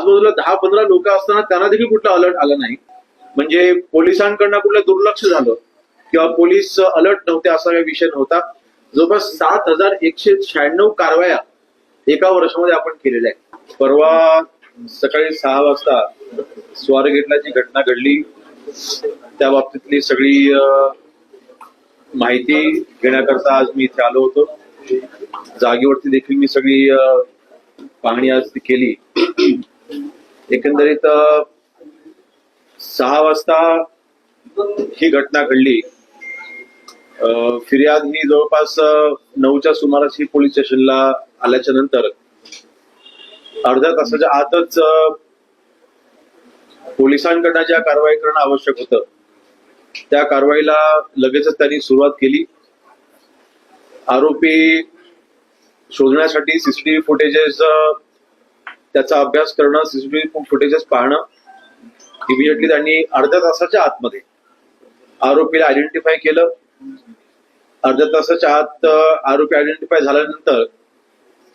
आजूबाजूला दहा पंधरा लोक असताना त्यांना देखील कुठला अलर्ट आला नाही. म्हणजे पोलिसांकडनं कुठलं दुर्लक्ष झालं किंवा पोलीस अलर्ट नव्हते असा काही विषय नव्हता. जवळपास सात हजार एकशे शहाण्णव कारवाया एका वर्षामध्ये आपण केलेल्या आहेत. परवा सकाळी सहा वाजता स्वारगेटला जी घटना घडली त्या बाबतीतली सगळी माहिती घेण्याकरता आज मी इथे आलो होतो. जागेवरती देखील मी सगळी पाहणी आज केली. एकंदरीत सहा वाजता ही घटना घडली. अं, फिर्याद ही जवळपास नऊच्या सुमारास ही पोलीस स्टेशनला आल्याच्यानंतर अर्ध्या तासाच्या आतच पोलिसांकडनं ज्या कारवाई करणं आवश्यक होतं त्या कारवाईला लगेचच त्यांनी सुरुवात केली. आरोपी शोधण्यासाठी सीसीटीव्ही फुटेजेस त्याचा अभ्यास करणं सीसीटीव्ही फुटेजेस पाहणं इमिजिएटली त्यांनी अर्ध्या तासाच्या आतमध्ये आरोपीला आयडेंटिफाय केलं. अर्ध्या तासाच्या आत आरोपी आयडेंटिफाय झाल्यानंतर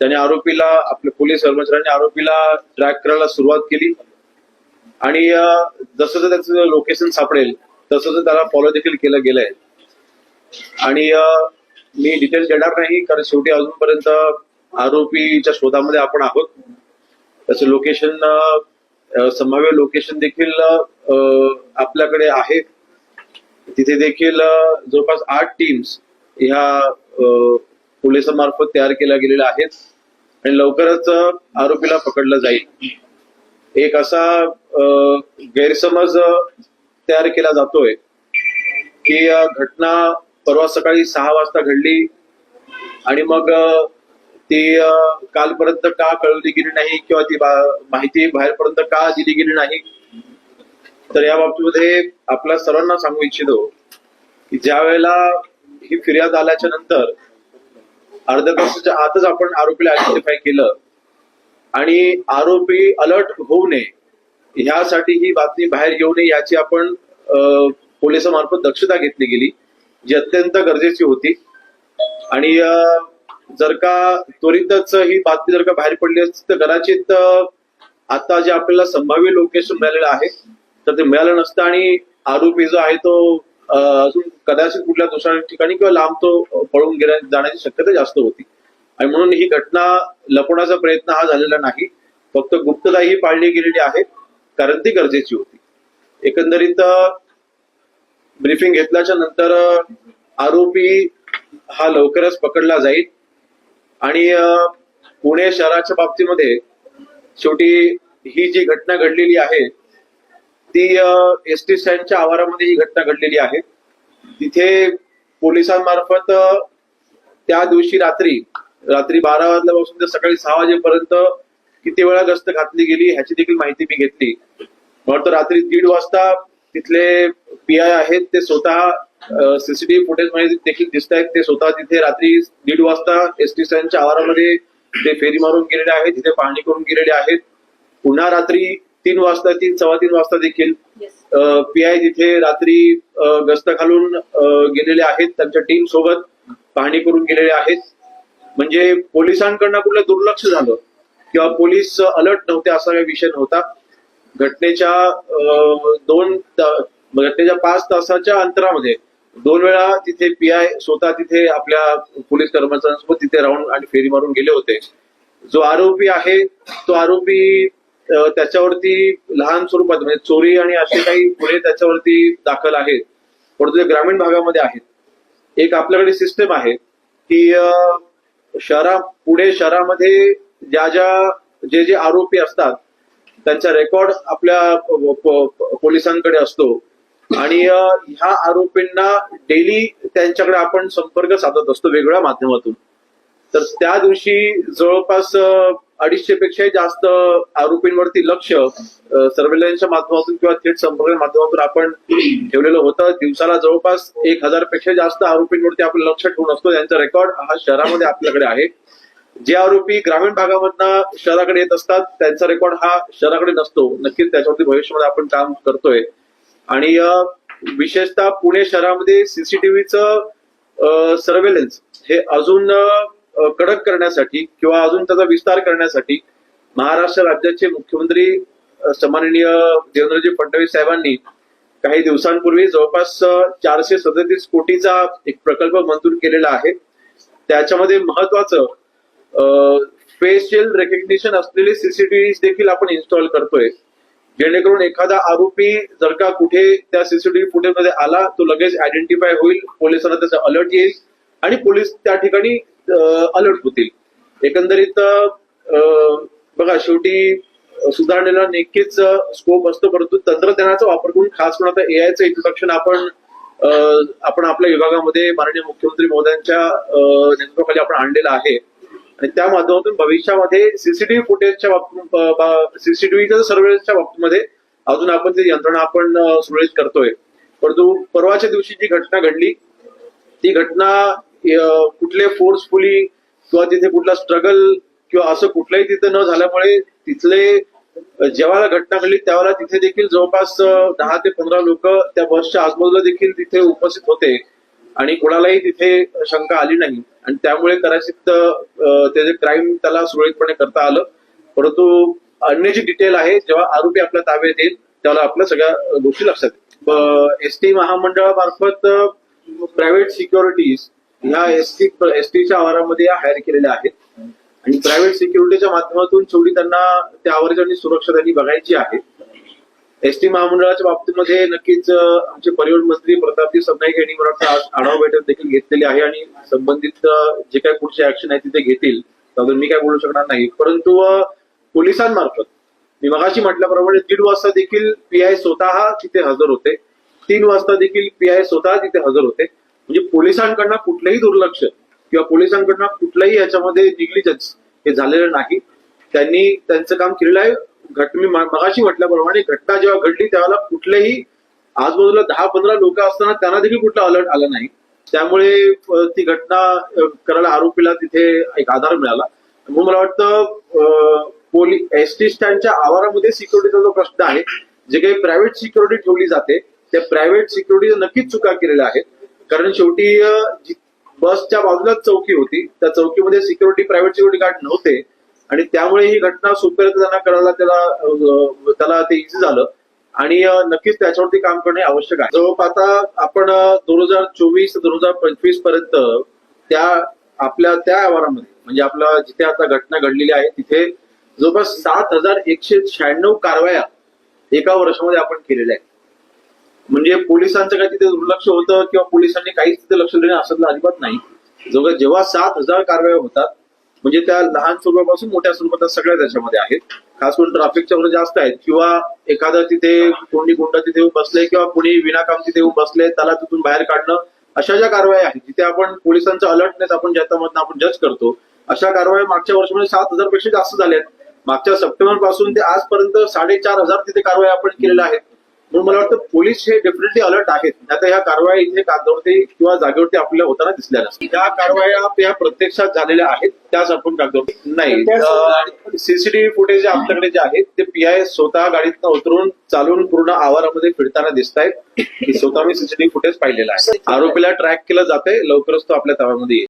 त्याने आरोपीला आपल्या पोलीस कर्मचाऱ्यांनी आरोपीला ट्रॅक करायला सुरुवात केली. आणि जसं त्याचं लोकेशन सापडेल तसं त्याला फॉलो देखील केलं गेलंय. आणि मी डिटेल्स देणार नाही कारण शेवटी अजूनपर्यंत आरोपीच्या शोधामध्ये आपण आहोत. त्याचं लोकेशन संभाव्य लोकेशन देखील आपल्याकडे आहे. तिथे देखील जवळपास आठ टीम्स ह्या अं, पोलिसांमार्फत तयार केल्या गेलेल्या आहेत. आणि लवकरच आरोपीला पकडलं जाईल. एक असा गैरसमज तयार केला जातोय की घटना परवा सकाळी सहा वाजता घडली आणि मग ती कालपर्यंत का कळवली गेली नाही किंवा ती माहिती बाहेरपर्यंत का दिली गेली नाही? तर या बाबतीमध्ये आपल्या सर्वांना सांगू इच्छितो की ज्या वेळेला ही फिर्याद आल्याच्यानंतर अर्ध्या तासाच्या आतच आपण आरोपीला आयडेंटिफाय केलं आणि आरोपी अलर्ट होऊ नये ह्यासाठी ही बातमी बाहेर येऊ नये याची आपण अं, पोलिसांमार्फत दक्षता घेतली गेली जी अत्यंत गरजेची होती. आणि जर का त्वरितच ही बातमी जर का बाहेर पडली असती तर कदाचित आता जे आपल्याला संभाव्य लोकेशन मिळालेलं आहे तर ते मिळालं नसतं आणि आरोपी जो आहे तो अजून कदाचित कुठल्या दुसऱ्या ठिकाणी किंवा लांब तो पळून गेल्या जाण्याची शक्यता जास्त होती. आणि म्हणून ही घटना लपवण्याचा प्रयत्न हा झालेला नाही. फक्त गुप्तता ही पाळली गेलेली आहे कारण ती गरजेची होती. एकंदरीत ब्रीफिंग घेतल्याच्या नंतर आरोपी हा लवकरच पकडला जाईल. आणि पुणे शहराच्या बाबतीमध्ये शेवटी ही जी घटना घडलेली आहे ती एस टी स्टँडच्या आवारामध्ये ही घटना घडलेली आहे. तिथे पोलिसांमार्फत त्या दिवशी रात्री रात्री बारा वाजल्यापासून ते सकाळी सहा वाजेपर्यंत किती वेळा गस्त घातली गेली ह्याची देखील माहिती मी घेतली. मला रात्री दीड वाजता तिथले पी आय आहेत ते स्वतः सीसीटीव्ही फुटेजमध्ये देखील दिसत आहेत ते स्वतः तिथे रात्री दीड वाजता एस टी स्टँडच्या आवारामध्ये ते फेरी मारून गेलेले आहेत. तिथे पाहणी करून गेलेले आहेत. पुन्हा रात्री तीन वाजता तीन सव्वा तीन वाजता देखील पी आय तिथे रात्री गस्त घालून गेलेले आहेत. त्यांच्या टीम सोबत पाहणी करून गेलेले आहेत. म्हणजे पोलिसांकडनं कुठलं दुर्लक्ष झालं किंवा पोलीस अलर्ट नव्हते असा काही विषय नव्हता. घटनेच्या दोन घटनेच्या पाच तासाच्या अंतरामध्ये दोन वेळा तिथे पी आय स्वतः तिथे आपल्या पोलीस कर्मचाऱ्यांसोबत तिथे राहून आणि फेरी मारून गेले होते. जो आरोपी आहे तो आरोपी त्याच्यावरती लहान स्वरूपात म्हणजे चोरी आणि असे काही गुन्हे त्याच्यावरती दाखल आहेत. परंतु ते ग्रामीण भागामध्ये आहेत. एक आपल्याकडे सिस्टम आहे की शहरा पुणे शहरामध्ये ज्या ज्या जे जे आरोपी असतात त्यांचा रेकॉर्ड आपल्या पोलिसांकडे असतो. आणि ह्या आरोपींना डेली त्यांच्याकडे आपण संपर्क साधत असतो वेगळ्या माध्यमातून. तर त्या दिवशी जवळपास अडीचशे पेक्षाही जास्त आरोपींवरती लक्ष सर्वेलन्सच्या माध्यमातून किंवा थेट संपर्क माध्यमातून आपण ठेवलेलं होतं. दिवसाला जवळपास एक हजारपेक्षा जास्त आरोपींवरती आपण लक्ष ठेवून असतो. त्यांचा रेकॉर्ड हा शहरामध्ये आपल्याकडे आहे. जे आरोपी ग्रामीण भागामधनं शहराकडे येत असतात त्यांचा रेकॉर्ड हा शहराकडे नसतो. नक्कीच त्याच्यावरती भविष्यामध्ये आपण काम करतोय. आणि विशेषतः पुणे शहरामध्ये सीसीटीव्हीचं सर्वेलन्स हे अजून कडक करण्यासाठी किंवा अजून त्याचा विस्तार करण्यासाठी महाराष्ट्र राज्याचे मुख्यमंत्री सन्माननीय देवेंद्रजी फडणवीस साहेबांनी काही दिवसांपूर्वी जवळपास चारशे सदतीस कोटीचा एक प्रकल्प मंजूर केलेला आहे. त्याच्यामध्ये महत्वाचं फेशियल रेकग्निशन असलेले सीसीटीव्ही देखील आपण इन्स्टॉल करतोय. जेणेकरून एखादा आरोपी जर का कुठे त्या सीसीटीव्ही फुटेजमध्ये आला तो लगेच आयडेंटिफाय होईल पोलिसांना त्याचा अलर्ट येईल आणि पोलीस त्या ठिकाणी अलर्ट होतील. एकंदरीत बघा शेवटी सुधारणेला नक्कीच स्कोप असतो परंतु तंत्रज्ञानाचा वापर करून खास करून आता एआयचं इंट्रोडक्शन आपण आपण आपल्या विभागामध्ये माननीय मुख्यमंत्री महोदयांच्या नेतृत्वाखाली आपण आणलेलं आहे. आणि त्या माध्यमातून भविष्यामध्ये सीसीटीव्ही फुटेजच्या बाबतीत सीसीटीव्हीच्या सर्वेच्या बाबतीमध्ये अजून आपण ती यंत्रणा आपण सुरळीत करतोय. परंतु परवाच्या दिवशी जी घटना घडली ती घटना कुठले फोर्सफुली किंवा तिथे कुठला स्ट्रगल किंवा असं कुठलंही तिथे न झाल्यामुळे तिथले जेव्हा घटना घडली त्यावेळेला तिथे देखील जवळपास दहा ते पंधरा लोक त्या बसच्या आजूबाजूला देखील तिथे उपस्थित होते. आणि कोणालाही तिथे शंका आली नाही. आणि त्यामुळे कदाचित त्याचे क्राईम त्याला सुरळीतपणे करता आलं. परंतु अन्य जी डिटेल आहे जेव्हा आरोपी आपल्या ताब्यात येईल त्याला आपल्या सगळ्या गोष्टी लक्षात एस टी महामंडळामार्फत प्रायव्हेट सिक्युरिटीज ह्या एस टी एस टीच्या आवारामध्ये हायर केलेल्या आहेत. आणि प्रायव्हेट सिक्युरिटीच्या माध्यमातून शेवटी त्यांना त्या आवाराची सुरक्षा त्यांनी बघायची आहे. एस टी महामंडळाच्या बाबतीमध्ये नक्कीच आमचे परिवहन मंत्री प्रतापजी सबनाईक यांनी मला वाटतं आज आढावा बैठक देखील घेतलेली आहे आणि संबंधित जे काही पुढचे ऍक्शन आहे तिथे घेतील. त्यातून मी काय बोलू शकणार नाही. परंतु पोलिसांमार्फत मी मगाशी म्हटल्याप्रमाणे दीड वाजता देखील पीआय स्वतः तिथे हजर होते. तीन वाजता देखील पीआय स्वतः तिथे हजर होते. म्हणजे पोलिसांकडनं कुठलंही दुर्लक्ष किंवा पोलिसांकडनं कुठलंही याच्यामध्ये निग्लिजन्स हे झालेलं नाही. त्यांनी त्यांचं काम केलेलं आहे. घट मी मगाशी म्हटल्याप्रमाणे घटना जेव्हा घडली त्यावेळेला कुठलेही आजूबाजूला दहा पंधरा लोक असताना त्यांना देखील कुठला अलर्ट आला नाही. त्यामुळे ती घटना करायला आरोपीला तिथे एक आधार मिळाला. म्हणून मला वाटतं पोली एस टी स्टँडच्या आवारामध्ये सिक्युरिटीचा जो प्रश्न आहे जे काही प्रायव्हेट सिक्युरिटी ठेवली जाते त्या प्रायव्हेट सिक्युरिटी नक्कीच चुका केलेल्या आहेत. कारण शेवटी बसच्या बाजूलाच चौकी होती. त्या चौकीमध्ये सिक्युरिटी प्रायव्हेट सिक्युरिटी गार्ड नव्हते. आणि त्यामुळे ही घटना सोपीरित्या त्यांना करायला त्याला त्याला ते इझी झालं. आणि नक्कीच त्याच्यावरती काम करणे आवश्यक आहे. जवळपास आता आपण दोन हजार चोवीस दोन हजार पंचवीसपर्यंत त्या आपल्या त्या आवारामध्ये म्हणजे आपला जिथे आता घटना घडलेली आहे तिथे जवळपास सात हजार एकशे शहाण्णव कारवाया एका वर्षामध्ये आपण केलेल्या आहेत. म्हणजे पोलिसांचं काय तिथे दुर्लक्ष होतं किंवा पोलिसांनी काहीच तिथे लक्ष देणं असं अजिबात नाही. जेव्हा जेव्हा सात हजार कारवाया होतात म्हणजे त्या लहान स्वरूपापासून मोठ्या स्वरूपात सगळ्या त्याच्यामध्ये आहेत. खास करून ट्राफिकच्या वर जास्त आहेत किंवा एखादं तिथे कोणी गुंड तिथे येऊन बसले किंवा कोणी विनाकाम तिथे येऊन बसले त्याला तिथून बाहेर काढणं अशा ज्या कारवाया आहेत जिथे आपण पोलिसांचा अलर्टनेस आपण ज्याच्यामधनं आपण जज करतो अशा कारवाया मागच्या वर्षामध्ये सात हजारपेक्षा जास्त झाल्या आहेत. मागच्या सप्टेंबरपासून ते आजपर्यंत साडेचार हजार तिथे कारवाया आपण केलेल्या आहेत. म्हणून मला वाटतं पोलीस हे डेफिनेटली अलर्ट आहेत. आता ह्या कारवाया इथे कागदावरती किंवा जागेवरती आपल्याला होताना दिसल्या नसतील. त्या कारवाया या प्रत्यक्षात झालेल्या आहेत. त्याच आपण कागदावरती नाही. सीसीटीव्ही फुटेज आपल्याकडे जे आहेत ते पी आय स्वतः गाडीतनं उतरून चालून पूर्ण आवारामध्ये फिरताना दिसत आहेत स्वतः मी सीसीटीव्ही फुटेज पाहिलेलं आहे. आरोपीला ट्रॅक केलं जाते लवकरच तो आपल्या ताब्यामध्ये येईल.